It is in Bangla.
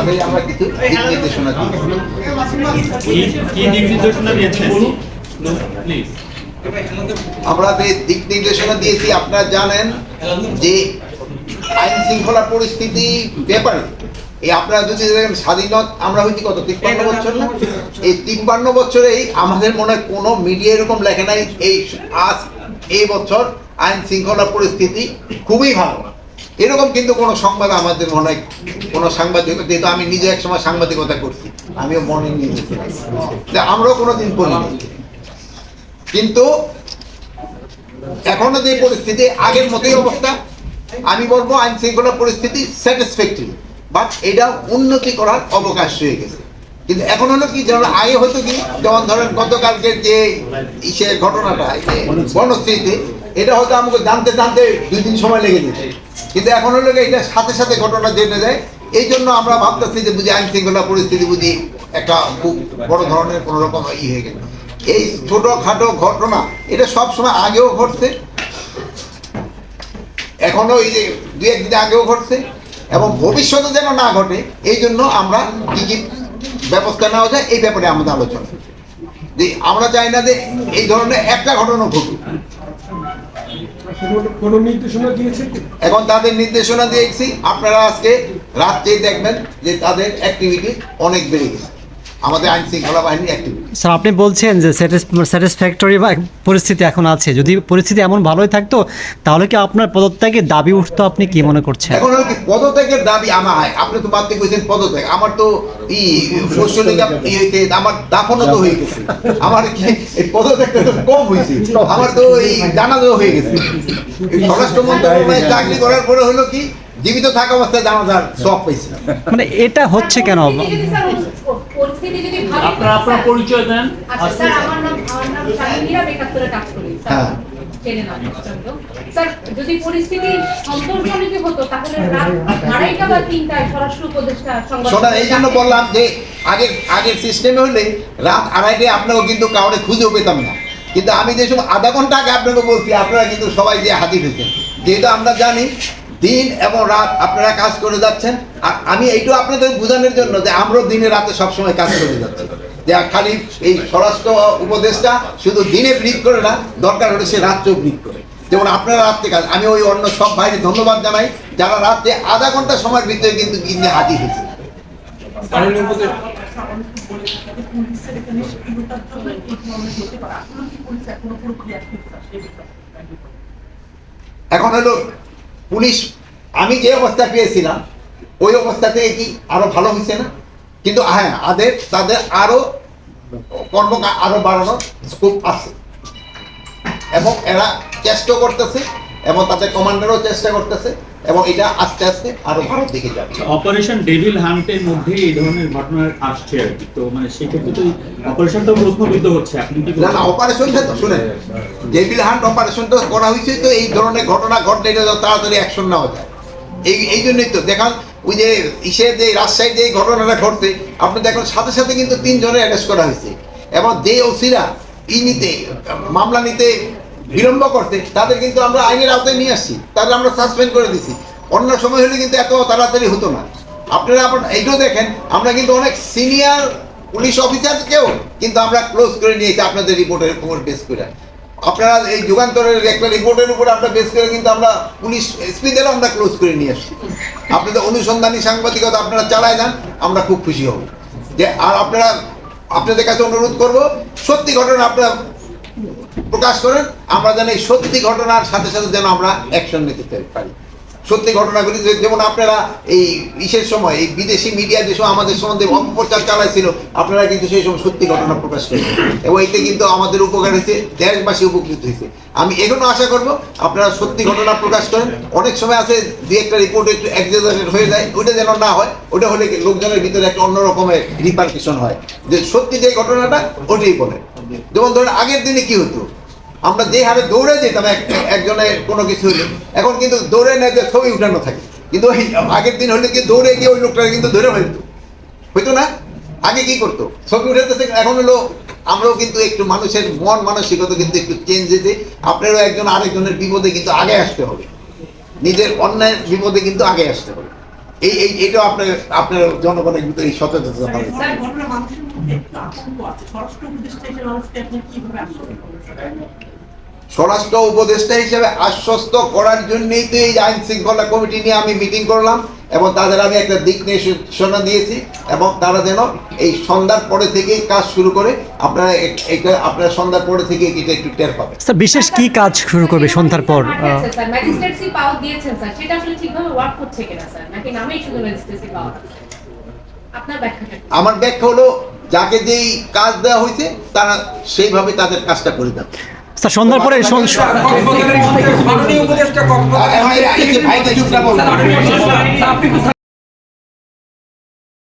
আমরা দিক নির্দেশনা যে দিক নির্দেশনা দিয়েছি, আপনারা জানেন যে আইন শৃঙ্খলা পরিস্থিতি ব্যাপারে, এই আপনারা যদি স্বাধীনতা, আমরা হয়েছি কত, তিপ্পান্ন বছর না? এই তিপ্পান্ন বছরেই আমাদের মনে হয় কোনো মিডিয়া এরকম লেখে নাই, এই আজ এই বছর আইন শৃঙ্খলা পরিস্থিতি খুবই ভালো। এরকম কিন্তু কোনো সংবাদ আমাদের মনে হয় কোনো সাংবাদিক যেহেতু আমি নিজে এক সময় সাংবাদিকতা করছি, আমিও মনে গেছিলাম তা আমরাও কোনোদিন করিনি কিন্তু এখনও যে পরিস্থিতি, আগের মতোই অবস্থা। আমি বলব আইন শৃঙ্খলা পরিস্থিতি স্যাটিসফ্যাক্টরি বাট এটা উন্নতি করার অবকাশ হয়ে গেছে। কিন্তু এখন হলো কি যেমন আগে হতো কি, যেমন ধরেন গতকালকের যে ইসের ঘটনাটা বনশ্রীতে, এটা হয়তো আমাকে জানতে জানতে দুই দিন সময় লেগে যেত। কিন্তু এখন হলো এটা সাথে সাথে ঘটনা জেনে যায়। এই জন্য আমরা ভাবতেছি যে বুঝি আইন শৃঙ্খলা পরিস্থিতি বুঝি একটা খুব বড় ধরনের কোনো রকম ই হয়ে গেল। এই ছোটখাটো ঘটনা, এটা সব সময় আগেও ঘটছে। এখনও এই যে দু একদিন আগেও ঘটছে এবং ভবিষ্যতে যেন না ঘটে, এই জন্য আমরা কি কি ব্যবস্থা নেওয়া যায়, এই ব্যাপারে আমাদের আলোচনা। যে আমরা চাই না যে এই ধরনের একটা ঘটনা ঘটুক। কোনো- নির্দেশনা দিয়েছেন কি? এখন তাদের নির্দেশনা দিয়েছি, আপনারা আজকে রাত্রেই দেখবেন যে তাদের অ্যাক্টিভিটি অনেক বেড়ে গেছে আমাদের আইন শৃঙ্খলা বাহিনীর অ্যাক্টিভিটি স্যার আপনি বলছেন যে স্যাটিসফ্যাক্টরি বা পরিস্থিতি এখন আছে। যদি পরিস্থিতি এমন ভালোই থাকতো তাহলে কি আপনার পদত্যাগের দাবি উঠতো? আপনি কি মনে করছেন? এখন হলো কি পদত্যাগের দাবি আমার আপনি তো বাদ দিয়ে কইছেন পদত্যাগ। আমার তো ই শস্যলিকা ই হইতে আমার দাফনও তো হয়ে গেছে। আমার কি এই পদত্যাগটা তো কম হয়েছে আমার তো এই জানাজা হয়ে গেছে। এই স্বরাষ্ট্র মন্ত্রণালয়ে চাকরি করার পরে হলো কি জীবিত থাকা অবস্থায় জানাজার সব পেয়েছি মানে এটা হচ্ছে কেন? পরিস্থিতি যদি ভালো আপনারা আপনার পরিচয় দেন আচ্ছা স্যার আমার নাম আমার নাম বেকাত্তরে কাজ করি। হ্যাঁ। চেনে না নিশ্চন্দ স্যার যদি পরিস্থিতি সন্তোষজনক হতো তাহলে রাত আড়াইটা বা তিনটায় স্বরাষ্ট্র উপদেষ্টা সংবাদ এই জন্য বললাম যে আগের আগের সিস্টেমে হলে রাত আড়াইটায় কিন্তু কাউরে খুঁজেও পেতাম না। কিন্তু আমি যে সময় আধা ঘণ্টা আগে আপনাকে বলছি আপনারা কিন্তু সবাই যে হাজির হয়েছেন। যেহেতু আমরা জানি দিন এবং রাত আপনারা কাজ করে যাচ্ছেন। আমি এইটু আপনাদের বোঝানোর জন্য যে আমরাও দিনে রাতে সবসময় কাজ করে যাচ্ছি। যে খালি এই স্বরাষ্ট্র উপদেশটা শুধু দিনে ব্রিফ করে না, দরকার হলে সে রাত্রেও ব্রিফ করে। যেমন আপনারা রাত্রে কাজ আমি ওই অন্য সব ভাইকে ধন্যবাদ জানাই, যারা রাত্রে আধা ঘণ্টা সময়ের ভিতরে কিন্তু দিনে হাজির হয়েছে। এখন হলো পুলিশ, আমি যে অবস্থা পেয়েছিলাম, ওই অবস্থাতে কি আরও ভালো হয়েছে না? কিন্তু হ্যাঁ আদের, তাদের আরও কর্ম আরও বাড়ানোর স্কোপ আছে। এবং এরা চেষ্টা করতেছে এবং তাদের কমান্ডারও চেষ্টা করতেছে এবং এটা আস্তে আস্তে আরও ভালোর দিকে যাবে অপারেশন ডেভিল হান্টের মধ্যে এই ধরনের ঘটনা আসছে আর কি। তো মানে সেক্ষেত্রে তো অপারেশনটা প্রশ্নবিদ্ধ হচ্ছে আপনি কি না না অপারেশনটা তো শুনেন ডেভিল হান্ট অপারেশনটা করা হয়েছে তো এই ধরনের ঘটনা ঘটলে এটা তাড়াতাড়ি অ্যাকশন নেওয়া যায়। এই এই জন্যই তো দেখান ওই যে ইসে যে রাজশাহীর যে ঘটনাটা ঘটছে আপনি দেখুন সাথে সাথে কিন্তু তিনজনের অ্যারেস্ট করা হয়েছে। এবং যে ওসিরা ই নিতে মামলা নিতে বিলম্ব করতে, তাদের কিন্তু আমরা আইনের আওতায় নিয়ে আসছি, তাদের আমরা সাসপেন্ড করে দিছি। অন্য সময় হলে কিন্তু এত তাড়াতাড়ি হতো না। আপনারা এইটাও দেখেন, আমরা কিন্তু অনেক সিনিয়র পুলিশ অফিসারকেও কিন্তু আমরা ক্লোজ করে নিয়েছি আপনাদের রিপোর্টের উপর বেস করে। আপনারা এই যুগান্তরের একটা রিপোর্টের উপর আমরা বেস করে কিন্তু আমরা পুলিশ এসপিদেরও আমরা ক্লোজ করে নিয়ে আসছি। আপনাদের অনুসন্ধানী সাংবাদিকতা আপনারা চালায় যান, আমরা খুব খুশি হব। যে, আর আপনারা, আপনাদের কাছে অনুরোধ করব, সত্যি ঘটনা আপনারা প্রকাশ করেন, আমরা যেন এই সত্যি ঘটনার সাথে সাথে যেন আমরা অ্যাকশন নিতে পারি। সত্যি ঘটনাগুলি যেমন আপনারা এই ইসের সময়, এই বিদেশি মিডিয়া যে সময় আমাদের সম্বন্ধে অপপ্রচার চালাইছিল, আপনারা কিন্তু সেই সময় সত্যি ঘটনা প্রকাশ করেন এবং এতে কিন্তু আমাদের উপকার হয়েছে, দেশবাসী উপকৃত হয়েছে। আমি এখনও আশা করব, আপনারা সত্যি ঘটনা প্রকাশ করেন। অনেক সময় আছে, দু একটা রিপোর্ট একটু এক্সাজারেট হয়ে যায়, ওইটা যেন না হয় ওটা হলে লোকজনের ভিতরে একটা অন্য রকমের রিপার্কেশন হয়। যে সত্যি যে ঘটনাটা, ওটাই বলে। যেমন ধরেন, আগের দিনে কি হতো? আমরা যে হারে দৌড়ে যেতাম, এক- একজনের কোনো কিছু হলে এখন কিন্তু দৌড়ে নেয় যে ছবি উঠানো থাকে। কিন্তু ওই আগের দিন হলে কি দৌড়ে গিয়ে ওই লোকটা কিন্তু ধরে ফেলতো? হইতো না? আগে কি করতো? ছবি উঠাতেছে এখন হলো আমরাও কিন্তু একটু মানুষের মন মানসিকতা কিন্তু একটু চেঞ্জ যেতে আপনারও একজন আরেকজনের বিপদে কিন্তু আগে আসতে হবে। নিজের অন্যায়ের বিপদে কিন্তু আগে আসতে হবে। এই এই এটা আপনার আপনার জনগণের ভিতরে এই সচেতনতা মানুষের স্বরাষ্ট্র উপদেষ্টা হিসেবে আশ্বস্ত করার জন্যই তো এই আইন শৃঙ্খলা কমিটি নিয়ে আমি মিটিং করলাম এবং তাদের আমি একটা দিক নির্দেশনা দিয়েছি এবং তারা যেন এই সন্ধ্যার পরে থেকেই কাজ শুরু করে। আপনারা এটা আপনারা সন্ধ্যার পরে থেকে এটা একটু টের পাবেন। স্যার বিশেষ কি কাজ শুরু করবে সন্ধ্যার পর? স্যার ম্যাজিস্ট্রেসি পাওয়ার দিয়েছেন স্যার সেটা আসলে ঠিকভাবে ওয়ার্ক করছে কিনা স্যার? নাকি নামেই শুধু ম্যাজিস্ট্রেসি পাওয়ার আপনার ব্যাখ্যাটা কি? আমার ব্যাখ্যা হলো যাকে যেই কাজ দেওয়া হয়েছে তারা সেইভাবে তাদের কাজটা করে দেবে। স্যার সন্ধ্যার পরে উপদেষ্টা